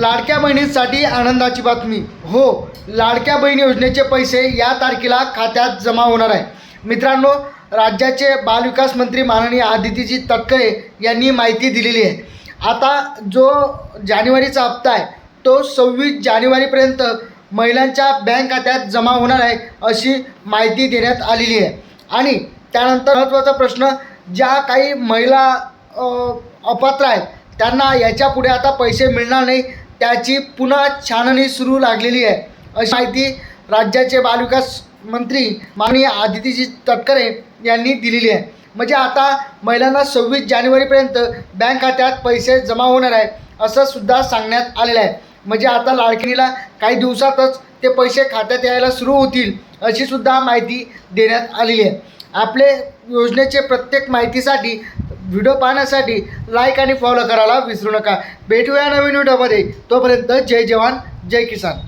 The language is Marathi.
लाडक्या बहिणींसाठी आनंदाची बातमी. हो लाडक्या बहीण योजनेचे पैसे या तारखेला खात्यात जमा होणार आहे. मित्रांनो राज्याचे बालविकास मंत्री माननीय आदितीजी तटकरे यांनी माहिती दिलेली आहे. आता जो जानेवारीचा हप्ता आहे तो सव्वीस जानेवारीपर्यंत महिलांच्या बँक खात्यात जमा होणार आहे अशी माहिती देण्यात आलेली आहे. आणि त्यानंतर महत्त्वाचा प्रश्न ज्या काही महिला अपात्र आहेत त्यांना याच्यापुढे आता पैसे मिळणार नाही त्याची पुन्हा छाननी सुरू लागलेली आहे. अशी माहिती राज्याचे बालविकास मंत्री माननीय आदितीजी तटकरे यांनी दिलेली आहे. म्हणजे आता महिलांना सव्वीस जानेवारीपर्यंत बँक खात्यात पैसे जमा होणार आहे असं सुद्धा सांगण्यात आलेलं आहे. म्हणजे आता लाडकिणीला काही दिवसातच ते पैसे खात्यात यायला सुरू होतील अशी सुद्धा माहिती देण्यात आलेली आहे. आपले योजनेचे प्रत्येक माहितीसाठी व्हिडिओ पाहण्यासाठी लाईक आणि फॉलो करायला विसरू नका. भेटूया नवीन व्हिडिओमध्ये तोपर्यंत जय जवान जय किसान.